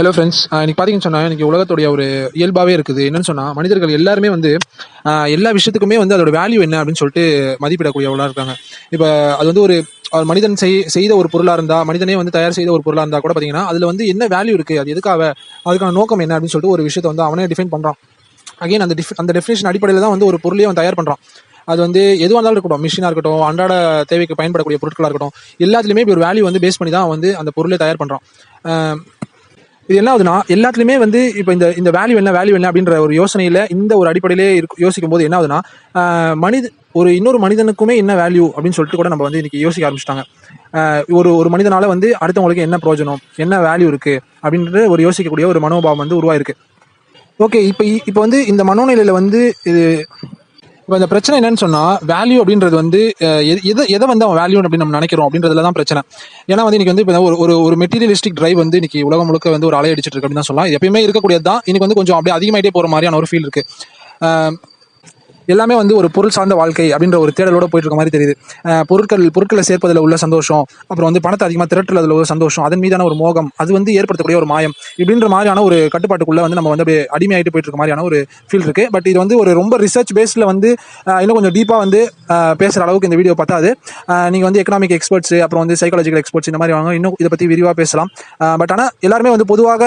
Hello friends இன்னைக்கு பார்த்தீங்கன்னு சொன்னால் இன்னைக்கு உலகத்துடைய ஒரு இயல்பாகவே இருக்குது. என்னன்னு சொன்னால் மனிதர்கள் எல்லாருமே வந்து எல்லா விஷயத்துக்குமே வந்து அதோட வேல்யூ என்ன அப்படின்னு சொல்லிட்டு மதிப்பிடக்கூடியவளாக இருக்காங்க. இப்போ அது வந்து ஒரு மனிதன் செய் செய்த ஒரு பொருளாக இருந்தால் மனிதனே வந்து தயார் செய்த ஒரு பொருளாக இருந்தால் கூட பார்த்தீங்கன்னா அதில் வந்து என்ன வேல்யூ இருக்குது அது எதுக்காக அதுக்கான நோக்கம் என்ன அப்படின்னு சொல்லிட்டு ஒரு விஷயத்தை வந்து அவனே டிஃபைன் பண்ணுறான் அகைன் அந்த டிஃப் அந்த டெஃபினேஷன் அடிப்படையில் தான் வந்து ஒரு பொருளையே அவன் தயார் பண்ணுறான் அது வந்து எதுவாக இருந்தாலும் இருக்கட்டும் மிஷினாக இருக்கட்டும் அன்றாட தேவைக்கு பயன்படக்கூடிய பொருட்களாக இருக்கட்டும் எல்லாத்துலேயுமே இப்படி ஒரு வேல்யூ வந்து பேஸ் பண்ணி தான் வந்து அந்த பொருளை தயார் பண்ணுறான் இது என்ன ஆகுதுன்னா எல்லாத்துலயுமே வந்து இப்போ இந்த இந்த வேல்யூ என்ன வேல்யூ என்ன அப்படின்ற ஒரு யோசனையில இந்த ஒரு அடிப்படையிலே இருக்கு யோசிக்கும் போது என்ன ஆகுதுன்னா மனித ஒரு இன்னொரு மனிதனுக்குமே என்ன வேல்யூ அப்படின்னு சொல்லிட்டு கூட நம்ம வந்து இன்னைக்கு யோசிக்க ஆரம்பிச்சிட்டாங்க. ஒரு ஒரு மனிதனால வந்து அடுத்தவங்களுக்கு என்ன பிரயோஜனம் என்ன வேல்யூ இருக்கு அப்படின்றது ஒரு யோசிக்கக்கூடிய ஒரு மனோபாவம் வந்து உருவாயிருக்கு. ஓகே இப்போ இப்போ வந்து இந்த மனோநிலையில வந்து இது இப்போ இந்த பிரச்சனை என்னன்னு சொன்னா வேல்யூ அப்படின்றது வந்து எதை எதை வந்து அவன் வேல்யூ அப்படின்னு நம்ம நினைக்கிறோம் அப்படின்றதுல தான் பிரச்சனை. ஏன்னா வந்து இன்னைக்கு வந்து இப்போ ஒரு ஒரு ஒரு மெட்டீரியலிஸ்டிக் டிரைவ் வந்து இன்னைக்கு உலகம் முழுக்க வந்து ஒரு அலை அடிச்சிட்டு இருக்கு அப்படின்னு தான் சொல்லலாம். எப்பயுமே இருக்கக்கூடியது தான் இன்னைக்கு வந்து கொஞ்சம் அப்படியே அதிகமாயிட்டே போற மாதிரியான ஒரு ஃபீல் இருக்கு. எல்லாமே வந்து ஒரு பொருள் சார்ந்த வாழ்க்கை அப்படின்ற ஒரு தேடலோட போயிட்டு இருக்க மாதிரி தெரியுது. பொருட்கள் பொருட்களை சேர்ப்பதில் உள்ள சந்தோஷம் அப்புறம் வந்து பணத்தை அதிகமாக திரட்டுறதுல உள்ள சந்தோஷம் அதன் மீதான ஒரு மோகம் அது வந்து ஏற்படுத்தக்கூடிய ஒரு மாயம் இப்படின்ற மாதிரியான ஒரு கட்டுப்பாட்டுக்குள்ள வந்து நம்ம வந்து அப்படியே அடிமையாயிட்டு போயிட்டு இருக்க மாதிரியான ஒரு ஃபீல் இருக்கு. பட் இது வந்து ஒரு ரொம்ப ரிசர்ச் பேஸ்ல வந்து இன்னும் கொஞ்சம் டீப்பாக வந்து பேசுகிற அளவுக்கு இந்த வீடியோ பத்தாது. நீங்கள் நீங்க வந்து எக்கனாமிக் எக்ஸ்பர்ட்ஸ் அப்புறம் வந்து சைக்காலஜிக்கல் எக்ஸ்பர்ட்ஸ் இந்த மாதிரி வாங்க இன்னும் இதை பத்தி விரிவாக பேசலாம். பட் ஆனால் எல்லாருமே வந்து பொதுவாக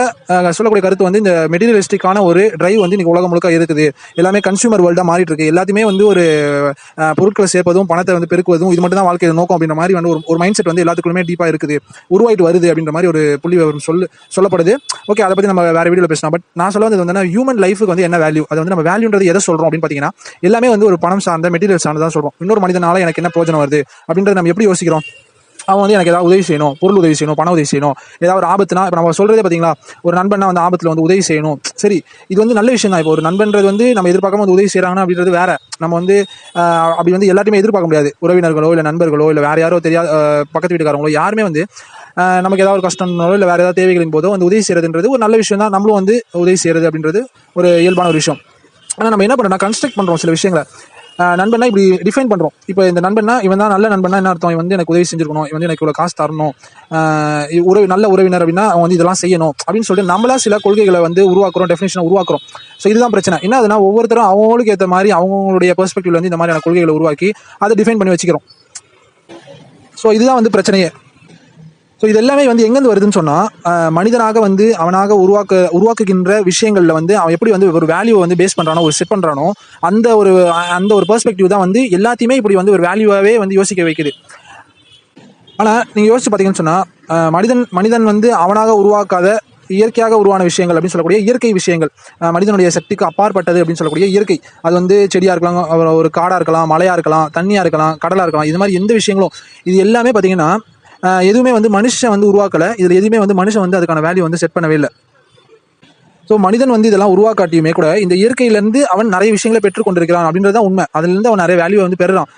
சொல்லக்கூடிய கருத்து வந்து இந்த மெட்டீரியலிஸ்டிக்கான ஒரு டிரைவ் வந்து இன்னைக்கு உலகம் முழுக்க இருக்குது எல்லாமே கன்சூமர் வேர்ல்டாக மாறிட்டு இருக்கு எல்லாத்தையுமே வந்து ஒரு பொருட்களை சேர்ப்பதும் பணத்தை வந்து பெருக்குவதும் இது மட்டும் தான் வாழ்க்கையில் நோக்கம் அப்படின்ற மாதிரி வந்து ஒரு ஒரு மைண்ட் செட் வந்து எல்லாத்துக்குமே டீப்பாக இருக்குது. உருவாயிட்டு வருது அப்படின்ற மாதிரி ஒரு புள்ளி விவரம் சொல்லு சொல்லப்படுது. ஓகே அதை பற்றி நம்ம வேறு வீடியோவில் பேசலாம். பட் நான் சொல்ல வந்தது வந்து ஹியூமன் லைஃபுக்கு வந்து என்ன வேல்யூ அது வந்து நம்ம வேல்யூன்றது எதை சொல்கிறோம் அப்படின்னு பார்த்தீங்கன்னா எல்லாமே வந்து ஒரு பணம் சார்ந்த மெட்டீரியல் சார்ந்த தான் இன்னொரு மனிதனால எனக்கு என்ன பிரோஜனம் வருது அப்படின்றத நம்ம எப்படி யோசிக்கிறோம்? அவன் வந்து எனக்கு ஏதாவது உதவி செய்யணும் பொருள் உதவி செய்யணும் பண உதவி செய்யணும் ஏதாவது ஒரு ஆபத்துனா இப்போ நம்ம சொல்றதே பார்த்தீங்களா ஒரு நண்பனா வந்து ஆபத்தில் வந்து உதவி செய்யணும். சரி இது வந்து நல்ல விஷயம் தான் இப்போ ஒரு நண்பன்றது வந்து நம்ம எதிர்பார்க்காம வந்து உதவி செய்கிறாங்கன்னா அப்படின்றது வேற. நம்ம வந்து அப்படி வந்து எல்லாத்தையுமே எதிர்பார்க்க முடியாது. உறவினர்களோ இல்லை நண்பர்களோ இல்லை வேற யாரோ தெரியாத பக்கத்து வீட்டுக்காரங்களோ யாருமே வந்து நமக்கு ஏதாவது ஒரு கஷ்டம்னாலோ இல்லை வேறு ஏதாவது தேவைகளின் போதோ வந்து உதவி செய்யறதுன்றது ஒரு நல்ல விஷயம் தான் நம்மளும் வந்து உதவி செய்யறது அப்படின்றது ஒரு இயல்பான ஒரு விஷயம். ஆனால் நம்ம என்ன பண்ணுறோம்னா கன்ஸ்ட்ரக்ட் பண்ணுறோம் சில விஷயங்களை. ஆஹ் நண்பன்னா இப்படி டிஃபைன் பண்ணுறோம் இப்போ இந்த நண்பன்னா இவன் தான் நல்ல நண்பன்னா என்ன அர்த்தம்? இவன் வந்து எனக்கு உதவி செஞ்சிருக்கணும். இவன் வந்து எனக்கு இவ்வளோ காசு தரணும். இ- உறவு நல்ல உறவினர் அப்படின்னா அவன் வந்து இதெல்லாம் செய்யணும் அப்படின்னு சொல்லிட்டு நம்மளா சில கொள்கைகளை வந்து உருவாக்குறோம் டெஃபினேஷனை உருவாக்குறோம். ஸோ இதுதான் பிரச்சனை. என்ன அதுனா ஒவ்வொருத்தரும் அவங்களுக்கு ஏற்ற மாதிரி அவங்களுடைய பெர்ஸ்பெக்டிவ்ல வந்து இந்த மாதிரியான கொள்கைகளை உருவாக்கி அதை டிஃபைன் பண்ணி வச்சுக்கிறோம். ஸோ இதுதான் வந்து பிரச்சனையே. ஸோ இது எல்லாமே வந்து எங்கேருந்து வருதுன்னு சொன்னால் மனிதனாக வந்து அவனாக உருவாக்க உருவாக்குகின்ற விஷயங்களில் வந்து அவன் எப்படி வந்து ஒரு வேல்யூவை வந்து பேஸ் பண்ணுறானோ ஒரு செட் பண்ணுறானோ அந்த ஒரு அந்த ஒரு பெர்ஸ்பெக்டிவ் தான் வந்து எல்லாத்தையுமே இப்படி வந்து ஒரு வேல்யூவாகவே வந்து யோசிக்க வைக்குது. ஆனால் நீங்கள் யோசிச்சு பார்த்தீங்கன்னு சொன்னால் மனிதன் மனிதன் வந்து அவனாக உருவாக்காத இயற்கையாக உருவான விஷயங்கள் அப்படின்னு சொல்லக்கூடிய இயற்கை விஷயங்கள். மனிதனுடைய சக்திக்கு அப்பாற்பட்டது அப்படின்னு சொல்லக்கூடிய இயற்கை. அது வந்து செடியாக இருக்கலாம் ஒரு காடாக இருக்கலாம் மலையாக இருக்கலாம் தண்ணியாக இருக்கலாம் கடலாக இருக்கலாம் இது மாதிரி எந்த விஷயங்களும் இது எல்லாமே பார்த்தீங்கன்னா எதுவுமே வந்து மனுஷன் வந்து உருவாக்கலை. இதில் எதுவுமே வந்து மனுஷன் வந்து அதுக்கான வேல்யூ வந்து செட் பண்ணவே இல்லை. ஸோ மனிதன் வந்து இதெல்லாம் உருவாக்காட்டியுமே கூட இந்த இயற்கையிலேருந்து அவன் நிறைய விஷயங்களை பெற்றுக்கொண்டிருக்கிறான் அப்படின்றது தான் உண்மை. அதுலேருந்து அவன் நிறைய வேல்யூ வந்து பெறுறான்.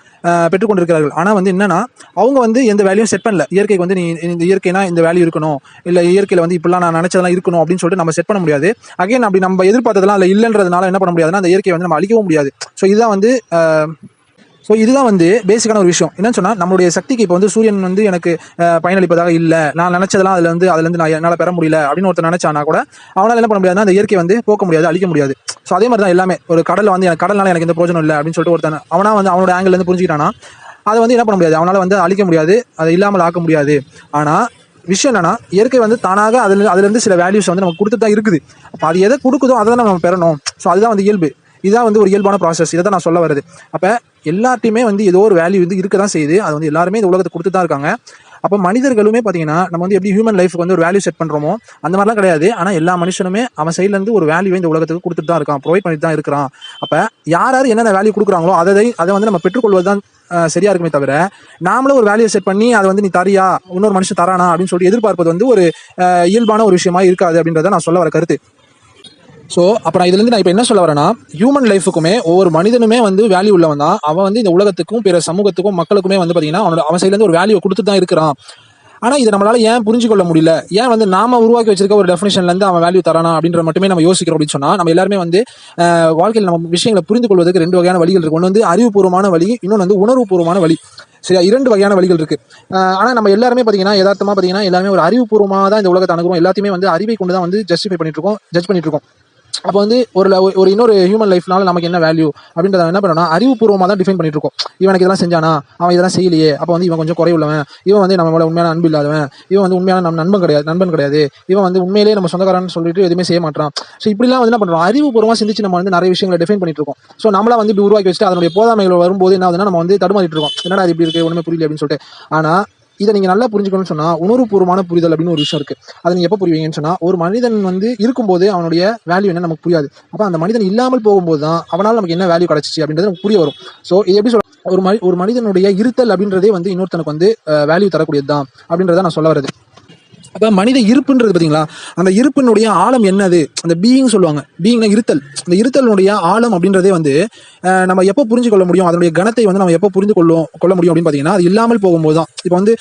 பெற்றுக்கொண்டிருக்கிறார்கள் ஆனால் வந்து என்னன்னா அவங்க வந்து எந்த வேல்யூ செட் பண்ணல. இயற்கைக்கு வந்து நீ இந்த இயற்கைனா இந்த வேல்யூ இருக்கணும். இல்லை இயற்கையில் வந்து இப்படிலாம் நான் நினச்சதெல்லாம் இருக்கணும் அப்படின்னு சொல்லிட்டு நம்ம செட் பண்ண முடியாது. அகைன் அப்படி நம்ம எதிர்பார்த்ததெல்லாம் இல்லை இல்லைன்றதுனால என்ன பண்ண முடியாதுன்னா அந்த இயற்கையை வந்து நம்ம அழிக்கவும் முடியாது. ஸோ இதுதான் வந்து ஸோ இதுதான் வந்து பேசிக்கான ஒரு விஷயம். என்னன்னு சொன்னால் நம்மளுடைய சக்திக்கு இப்போ வந்து சூரியன் வந்து எனக்கு பயனளிப்பதாக இல்லை. நான் நினச்சதெல்லாம் அதில் வந்து அதுலேருந்து நான் என்னால் பெற முடியல அப்படின்னு ஒருத்தர் நினச்சானா கூட அவனால் என்ன பண்ண முடியாதுன்னா அந்த இயற்கை வந்து போக்க முடியாது அழிக்க முடியாது. ஸோ அதே மாதிரி தான் எல்லாமே. ஒரு கடலில் வந்து எனக்கு கடல்னால எனக்கு எந்த பிரோஜனம் இல்லை அப்படின்னு சொல்லிட்டு ஒருத்தன் அவனா வந்து அவனோட ஆங்கிலேருந்து ல புரிஞ்சுக்கிட்டானா அதை வந்து என்ன பண்ண முடியாது? அவனால் வந்து அழிக்க முடியாது அதை இல்லாமல் ஆக்க முடியாது. ஆனால் விஷயம் என்னன்னா இயற்கை வந்து தானாக அதில் அதுலேருந்து சில வேல்யூஸ் வந்து நமக்கு கொடுத்துட்டு தான் இருக்குது. அப்போ அது எதை கொடுக்குதோ அதை தான் நம்ம பெறணும். ஸோ அதுதான் வந்து இயல்பு. இதுதான் வந்து ஒரு இயல்பான ப்ராசஸ் இதை தான் நான் சொல்ல வருது அப்போ எல்லாத்தையுமே வந்து ஏதோ ஒரு வேல்யூ வந்து இருக்க தான் செய்யுது. அது வந்து எல்லாருமே இந்த உலகத்தை கொடுத்து தான் இருக்காங்க. அப்போ மனிதர்களுமே பார்த்தீங்கன்னா நம்ம வந்து எப்படி ஹியூமன் லைஃப்க்கு வந்து ஒரு வேல்யூ செட் பண்ணுறோமோ அந்த மாதிரிலாம் கிடையாது. ஆனால் எல்லா மனுஷனுமே அவன் சைட்லேருந்து ஒரு வேல்யூ இந்த உலகத்துக்கு கொடுத்துட்டு தான் இருக்கான் ப்ரொவைட் பண்ணிட்டு தான் இருக்கிறான். அப்போ யார் யார் என்னென்ன வேல்யூ கொடுக்குறாங்களோ அதை அதை வந்து நம்ம பெற்றுக்கொள்வது தான் சரியா இருக்குமே தவிர நாமளும் ஒரு வேல்யூ செட் பண்ணி அதை வந்து நீ தரியா இன்னொரு மனுஷன் தரானா அப்படின்னு சொல்லி எதிர்பார்ப்பது வந்து ஒரு இயல்பான ஒரு விஷயமா இருக்காது அப்படின்றத நான் சொல்ல வர கருத்து. ஸோ அப்புறம் இதுலேருந்து நான் இப்போ என்ன சொல்ல வரேன்னா ஹியூமன் லைஃபுக்குமே ஒவ்வொரு மனிதனுமே வந்து வேல்யூ உள்ளவன் தான். அவன் வந்து இந்த உலகத்துக்கும் பிற சமூகத்துக்கும் மக்களுக்குமே வந்து பார்த்தீங்கன்னா அவனோட அவன் சைட்லேருந்து ஒரு வேல்யூ கொடுத்து தான் இருக்கிறான். ஆனால் இதை நம்மளால ஏன் புரிஞ்சு கொள்ள முடியல? ஏன் வந்து நாம உருவாக்கி வச்சிருக்க ஒரு டெஃபினேஷன்லேருந்து அவன் வேல்யூ தரானா அப்படின்ற மட்டுமே நம்ம யோசிக்கிறோம் அப்படின்னு சொன்னால் நம்ம எல்லாருமே வந்து வாழ்க்கையில் நம்ம விஷயங்களை புரிந்து கொள்வதற்கு ரெண்டு வகையான வழிகள் இருக்கு. ஒன்று வந்து அறிவுபூர்வமான வழி இன்னொன்று வந்து உணர்வுபூர்வமான வழி. சரியா? இரண்டு வகையான வழிகள் இருக்கு. ஆனால் நம்ம எல்லாருமே பார்த்தீங்கன்னா யதார்த்தமாக பார்த்தீங்கன்னா எல்லாருமே ஒரு அறிவுபூர்வமாக தான் இந்த உலகத்தை அணுகிறோம். எல்லாத்தையுமே வந்து அறிவை கொண்டு தான் வந்து ஜஸ்டிஃபை பண்ணிட்டு இருக்கோம் ஜட்ஜ் பண்ணிட்டு இருக்கோம். அப்போ வந்து ஒரு ல- ஒரு இன்னொரு ஹியூமன் லைஃப்னால நமக்கு என்ன வேல்யூ அப்படின்றத என்ன பண்ணணும் அறிவுபூர்வமாக தான் டிஃபைன் பண்ணிட்டு இருக்கோம். இவனுக்கு இதெல்லாம் செஞ்சானா? அவன் இதெல்லாம் செய்யலையே. அப்போ வந்து இவன் கொஞ்சம் குறைவுள்ளவன். இவன் வந்து நம்மளோட உண்மையான அன்பு இல்லாதவன். இவன் வந்து உண்மையான நம்ம நண்பன் கிடையாது நண்பன் கிடையாது. இவன் வந்து உண்மையிலேயே நம்ம சொந்தக்காரன் சொல்லிட்டு எதுவுமே செய்ய மாட்டான். ஸோ இப்படிலாம் வந்து என்ன பண்ணுறோம் அறிவுபூர்வமாக சிந்திச்சு நம்ம வந்து நிறைய விஷயங்களை டிஃபைன் பண்ணிட்டு இருக்கோம். ஸோ நம்மளா வந்து இப்படி உருவாக்கி வச்சுட்டு அதனுடைய போதாமைகள் வரும்போது என்ன ஆகுதுன்னா நம்ம வந்து தடுமாறிட்டு இருக்கோம். என்னடா அது இப்படி இருக்கு? ஒன்றுமே புரியல அப்படின்னு சொல்லிட்டு. ஆனால் இதை நீங்க நல்லா புரிஞ்சுக்கணும்னு சொன்னா உணர்வுபூர்வமான புரிதல் அப்படின்னு ஒரு விஷயம் இருக்கு. அதை நீங்க எப்போ புரிவீங்கன்னு சொன்னா ஒரு மனிதன் வந்து இருக்கும்போது அவனுடைய வேல்யூ என்ன நமக்கு புரியாது. அப்ப அந்த மனிதன் இல்லாமல் போகும்போது தான் அவனால் நமக்கு என்ன வேல்யூ கிடைச்சிச்சு அப்படின்றது நமக்கு புரிய வரும். ஸோ இது எப்படி சொல்ல ஒரு மனி ஒரு மனிதனுடைய இருத்தல் அப்படின்றதே வந்து இன்னொருத்தனுக்கு வந்து வேல்யூ தரக்கூடியது தான் அப்படின்றத நான் சொல்ல வரது அப்ப மனித இருப்புன்றது பாத்தீங்களா? அந்த இருப்பினுடைய ஆழம் என்னது? அந்த பீயிங் சொல்லுவாங்க. பீயிங்னா இருத்தல். அந்த இருத்தலுடைய ஆழம் அப்படின்றதே வந்து நம்ம எப்போ புரிஞ்சு கொள்ள முடியும்? அதனுடைய கணத்தை வந்து நம்ம எப்போ புரிந்து கொள்ளும் கொள்ள முடியும் அப்படின்னு பாத்தீங்கன்னா அது இல்லாமல் போகும்போது தான் இப்போ வந்து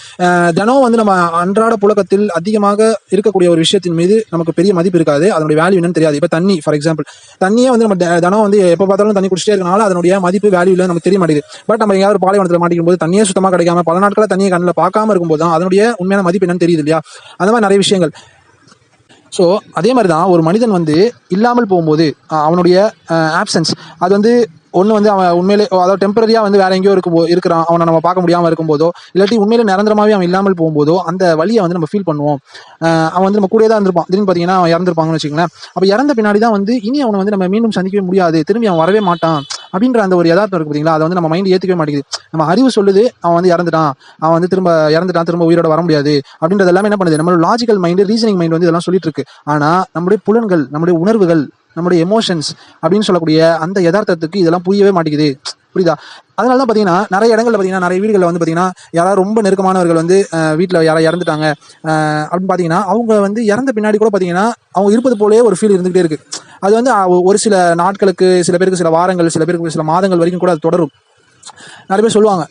தினம் வந்து நம்ம அன்றாட புழக்கத்தில் அதிகமாக இருக்கக்கூடிய ஒரு விஷயத்தின் மீது நமக்கு பெரிய மதிப்பு இருக்காது. அதனுடைய வேல்யூ என்னன்னு தெரியாது. இப்போ தண்ணி ஃபார் எக்ஸாம்பிள் தண்ணியே வந்து நம்ம த- தினம் வந்து எப்போ பார்த்தாலும் தண்ணி குடிச்சிட்டே இருக்கனால அதனுடைய மதிப்பு வேல்யூ இல்லை நமக்கு தெரிய மாட்டேங்குது. பட் நம்ம எங்கேயாவது ஒரு பாலைவனத்தில் மாட்டிக்கும் போது தண்ணியே சுத்தமாக கிடைக்காம பல நாட்களாக தண்ணியை கண்ணில் பார்க்காம இருக்கும்போது தான் அதனுடைய உண்மையான மதிப்பு என்னன்னு தெரியுது இல்லையா? அந்த மாதிரி நிறைய விஷயங்கள். ஸோ அதே மாதிரி தான் ஒரு மனிதன் வந்து இல்லாமல் போகும்போது அவனுடைய ஆப்சன்ஸ் அது வந்து ஒன்று வந்து அவன் உண்மையிலே அதாவது டெம்பரரியாக வந்து வேற எங்கேயோ இருக்கும் இருக்கிறான். அவனை நம்ம பார்க்க முடியாமல் இருக்கும்போதோ இல்லாட்டி உண்மையிலே நிரந்தரமாகவே அவன் இல்லாமல் போகும்போதோ அந்த வழியை வந்து நம்ம ஃபீல் பண்ணுவோம். அவன் வந்து நம்ம கூட தான் இருந்திருப்பான். திடீர்னு பார்த்தீங்கன்னா அவன் இறந்துருப்பாங்கன்னு வச்சுக்கோங்களேன். அப்போ இறந்த பின்னாடி தான் வந்து இனி அவனை வந்து நம்ம மீண்டும் சந்திக்கவே முடியாது. திரும்பி அவன் வரவே மாட்டான். அப்படின்ற அந்த ஒரு யதார்த்தம் இருக்கு பார்த்தீங்களா அதை வந்து நம்ம மைண்ட் ஏற்றுக்கவே மாட்டேங்குது. நம்ம அறிவு சொல்லுது அவன் வந்து இறந்துட்டான். அவன் வந்து திரும்ப இறந்துட்டான் திரும்ப உயிரோட வர முடியாது. அப்படின்றது எல்லாமே என்ன பண்ணுது? நம்மளோட லாஜிக்கல் மைண்டு ரீசனிங் மைண்ட் வந்து இதெல்லாம் சொல்லிட்டு இருக்கு. ஆனா நம்முடைய புலன்கள் நம்முடைய உணர்வுகள் நம்முடைய எமோஷன்ஸ் அப்படின்னு சொல்லக்கூடிய அந்த யதார்த்தத்துக்கு இதெல்லாம் புரியவே மாட்டேங்குது. புரியுதா? அதனால தான் பார்த்தீங்கன்னா நிறைய இடங்கள்ல பார்த்தீங்கன்னா நிறைய வீடுகளில் வந்து பார்த்தீங்கன்னா யாராவது ரொம்ப நெருக்கமானவர்கள் வந்து வீட்டில் யாராவது இறந்துட்டாங்க அப்படின்னு பார்த்தீங்கன்னா அவங்க வந்து இறந்த பின்னாடி கூட பார்த்தீங்கன்னா அவங்க இருப்பது போலே ஒரு ஃபீல் இருந்துகிட்டே இருக்கு. அது வந்து ஒரு சில நாட்களுக்கு சில பேருக்கு சில வாரங்கள் சில பேருக்கு சில மாதங்கள் வரைக்கும் கூட அது தொடரும். நிறைய பேர் சொல்லுவாங்க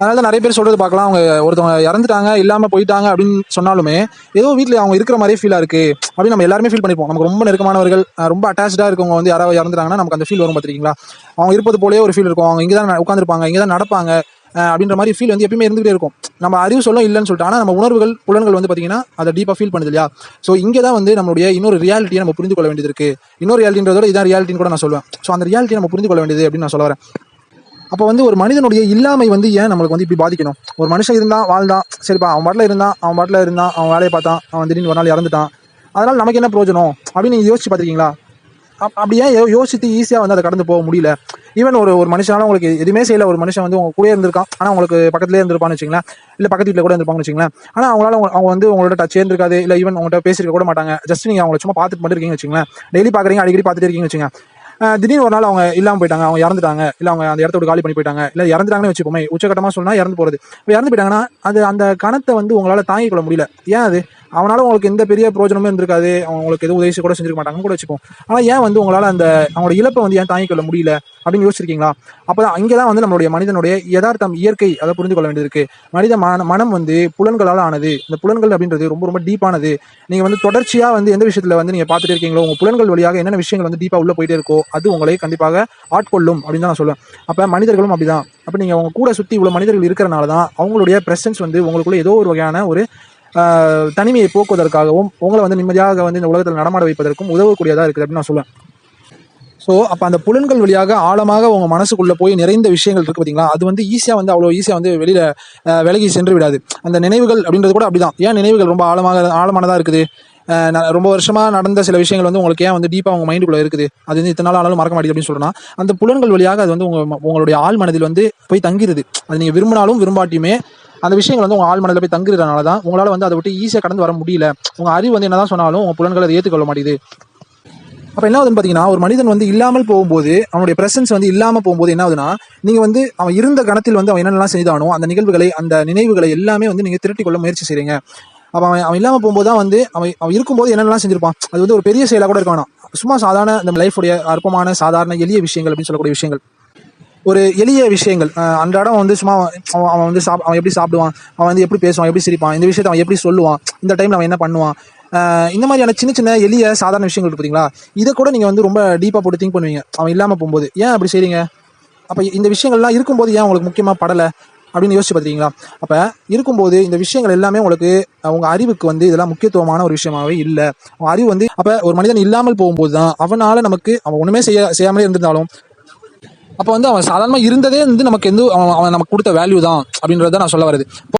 அதனால தான் நிறைய பேர் சொல்றது பார்க்கலாம். அவங்க ஒருத்தவங்க இறந்துட்டாங்க இல்லாம போயிட்டாங்க அப்படின்னு சொன்னாலுமே ஏதோ வீட்டில் அவங்க இருக்கிற மாதிரியே ஃபீலா இருக்கு. அப்படின்னு நம்ம எல்லாருமே ஃபீல் பண்ணிப்போம். நமக்கு ரொம்ப நெருக்கமானவர்கள் ரொம்ப அட்டாச்சா இருக்கவங்க வந்து யாராவது இறந்துட்டாங்கன்னா நமக்கு அந்த ஃபீல் வரும் பார்த்திருக்கீங்களா அவங்க இருப்பது போலயே ஒரு ஃபீல் இருக்கும். அவங்க இங்கே தான் உட்காந்துருப்பாங்க இங்கே தான் நடப்பாங்க. அப்படின்ற மாதிரி ஃபீல் வந்து எப்பயுமே இருந்துகிட்டே இருக்கும். நம்ம அறிவு சொல்ல இல்லைன்னு சொல்லிட்டு ஆனால் நம்ம உணர்வுகள் புலன்கள் வந்து பார்த்தீங்கன்னா அதை டீப்பாக ஃபீல் பண்ணுது இல்லையா? ஸோ இங்கே தான் வந்து நம்மளுடைய இன்னொரு ரியாலிட்டியை நம்ம புரிந்து கொள்ள வேண்டியது இருக்குது இன்னொரு ரியாலிட்டின்றதோட இதான் ரியாலிட்டின்னு கூட நான் சொல்லுவேன். ஸோ அந்த ரியாலிட்டியை நம்ம புரிந்து கொள்ள வேண்டியது அப்படின்னு நான் சொல்ல வரேன். அப்போ வந்து ஒரு மனிதனுடைய இல்லாமை வந்து ஏன் நம்மளுக்கு வந்து இப்படி பாதிக்கணும்? ஒரு மனுஷன் இருந்தான் வாழ்ந்தான். சரிப்பா அவன் பாட்டில் இருந்தான் அவன் பாட்டில் இருந்தான் அவன் வேலையை பார்த்தான் அவன் திடீர்னு ஒரு நாள் இறந்துட்டான். அதனால் நமக்கு என்ன பிரயோஜனம்? அப்படின்னு நீங்கள் யோசிச்சு பார்த்துருக்கீங்களா? அப்படியே யோசித்து ஈஸியாக வந்து அதை கடந்து போக முடியல? ஈவன் ஒரு ஒரு மனுஷனால உங்களுக்கு எதுவுமே செய்யல. ஒரு மனுஷன் வந்து உங்க கூட இருந்திருக்கான். ஆனால் உங்களுக்கு பக்கத்துலேயே இருந்திருப்பான்னு வச்சுங்களேன் இல்லை பக்கத்து வீட்டில் கூட இருந்திருப்பாங்கன்னு வச்சுங்களேன் ஆனால் அவங்களால அவங்க வந்து உங்களோட டச் இருந்திருக்காது இல்லை ஈவன் உங்கள்கிட்ட பேசியிருக்க கூட மாட்டாங்க. ஜஸ்ட் நீங்கள் அவங்கள சும்மா பார்த்துட்டு மட்டும் இருக்கீங்கன்னு வச்சுங்களேன் டெய்லி பார்க்குறீங்க அடிக்கடி பார்த்துட்டு இருக்கீங்க வச்சுங்க திடீர்னு ஒரு நாள் அவங்க இல்லாமல் போயிட்டாங்க. அவங்க இறந்துட்டாங்க. இல்லை அவங்க அந்த இடத்த விட்டு காலி பண்ணி போயிட்டாங்க. இல்லை இறந்துட்டாங்கன்னு வச்சுப்போமே. உச்சகட்டமாக சொன்னால் இறந்து போகிறது இப்போ இறந்து போயிட்டாங்கன்னா அது அந்த கணத்தை வந்து உங்களால் தாங்கிக் கொள்ள முடியல. ஏன் அது? அவனால உங்களுக்கு எந்த பெரிய பிரயோஜனமும் இருந்திருக்காது. அவங்க உங்களுக்கு எதுவும் உதவி கூட செஞ்சிருக்க மாட்டாங்க கூட வச்சுப்போம் ஆனால் ஏன் வந்து உங்களால் அந்த அவங்களோட இழப்பை வந்து ஏன் தாங்கிக் கொள்ள முடியல அப்படின்னு யோசிச்சிருக்கீங்களா? அப்பதான் அங்கதான் வந்து நம்மளுடைய மனிதனுடைய யதார்த்தம் இயற்கை அதை புரிந்து கொள்ள வேண்டியது இருக்கு மனித மன மனம் வந்து புலன்களால் ஆனது. இந்த புலன்கள் அப்படின்றது ரொம்ப ரொம்ப டீப்பானது நீங்கள் வந்து தொடர்ச்சியாக வந்து எந்த விஷயத்தில் வந்து நீங்கள் பார்த்துட்டு இருக்கீங்களோ உங்கள் புலன்கள் வழியாக என்னென்ன விஷயங்கள் வந்து டீப்பாக உள்ளே போயிட்டே இருக்கோ அது உங்களை கண்டிப்பாக ஆட்கொள்ளும் அப்படின்னு தான் நான் சொல்லுவேன். அப்போ மனிதர்களும் அப்படிதான். அப்போ நீங்கள் அவங்க கூட சுற்றி உள்ள மனிதர்கள் இருக்கிறனால தான் அவங்களுடைய பிரசன்ஸ் வந்து உங்களுக்குள்ள ஏதோ ஒரு வகையான ஒரு தனிமையை போக்குவதற்காகவும் உங்களை வந்து நிம்மதியாக வந்து இந்த உலகத்தில் நடமாட வைப்பதற்கும் உதவக்கூடியதாக இருக்குது அப்படின்னு நான் சொல்லுவேன் ஸோ அப்போ அந்த புலன்கள் வழியாக ஆழமாக உங்க மனசுக்குள்ளே போய் நிறைந்த விஷயங்கள் இருக்கு பார்த்தீங்களா அது வந்து ஈஸியாக வந்து அவ்வளோ ஈஸியாக வந்து வெளியில் விலகி சென்று விடாது. அந்த நினைவுகள் அப்படின்றது கூட அப்படிதான். ஏன் நினைவுகள் ரொம்ப ஆழமாக ஆழமானதாக இருக்குது? ரொம்ப வருஷமாக நடந்த சில விஷயங்கள் வந்து உங்களுக்கு ஏன் வந்து டீப்பாக உங்கள் மைண்டுக்குள்ளே இருக்குது? அது வந்து இத்தனை நாள் ஆனாலும் மறக்க மாட்டேங்குது அப்படின்னு சொல்றேன்னா அந்த புலன்கள் வழியாக அது வந்து உங்கள் உங்களுடைய ஆள் மனதில் வந்து போய் தங்கிடுது அது நீங்கள் விரும்பினாலும் விரும்பாட்டியுமே அந்த விஷயங்கள் வந்து உங்க ஆள் மனதில் போய் தங்குறதுனால தான் உங்களால் வந்து அதை விட்டு ஈஸியாக கடந்து வர முடியல. உங்க அறிவு வந்து என்னதான் சொன்னாலும் உங்க புலன்கள் அதை ஏற்றுக்கொள்ள மாட்டேங்குது. அப்போ என்ன ஆகுதுன்னு பார்த்தீங்கன்னா ஒரு மனிதன் வந்து இல்லாமல் போகும்போது அவனுடைய பிரசன்ஸ் வந்து இல்லாமல் போகும்போது என்ன ஆகுதுன்னா நீங்கள் வந்து அவன் இருந்த கணத்தில் வந்து அவன் என்னென்னலாம் செய்தானோ அந்த நிகழ்வுகளை அந்த நினைவுகளை எல்லாமே வந்து நீங்கள் திரட்டி கொள்ள முயற்சி செய்கிறீங்க அப்போ அவன் அவன் இல்லாமல் போகும்போது தான் வந்து அவன் அவன் இருக்கும்போது என்னென்னலாம் செஞ்சிருப்பான்? அது வந்து ஒரு பெரிய செயலாக கூட இருக்கானா சும்மா சாதாரண இந்த லைஃபுடைய அற்பமான சாதாரண எளிய விஷயங்கள் அப்படின்னு சொல்லக்கூடிய விஷயங்கள். ஒரு எளிய விஷயங்கள். அன்றாடம் வந்து சும்மா அவன் அவன் வந்து சாப் அவன் எப்படி சாப்பிடுவான்? அவன் வந்து எப்படி பேசுவான்? எப்படி சிரிப்பான்? இந்த விஷயத்தை அவன் எப்படி சொல்லுவான்? இந்த டைம்ல அவன் என்ன பண்ணுவான்? இந்த மாதிரியான சின்ன சின்ன எளிய சாதாரண விஷயங்கள் பார்த்தீங்களா இதை கூட நீங்கள் வந்து ரொம்ப டீப்பாக போட்டு திங்க் பண்ணுவீங்க. அவன் இல்லாமல் போகும்போது. ஏன் அப்படி செய்றீங்க? அப்போ இந்த விஷயங்கள்லாம் இருக்கும்போது ஏன் உங்களுக்கு முக்கியமாக படலை? அப்படின்னு யோசிச்சு பார்த்துருக்கீங்களா அப்போ இருக்கும்போது இந்த விஷயங்கள் எல்லாமே உங்களுக்கு அவங்க அறிவுக்கு வந்து இதெல்லாம் முக்கியத்துவமான ஒரு விஷயமாவே இல்லை. அவன் அறிவு வந்து அப்போ ஒரு மனிதன் இல்லாமல் போகும்போது தான் அவனால் நமக்கு அவன் ஒன்றுமே செய்ய செய்யாமலே இருந்திருந்தாலும் அப்போ வந்து அவன் சாதாரணமாக இருந்ததே வந்து நமக்கு எந்த அவன் அவன் நமக்கு கொடுத்த வேல்யூ தான் அப்படின்றத நான் சொல்ல வருது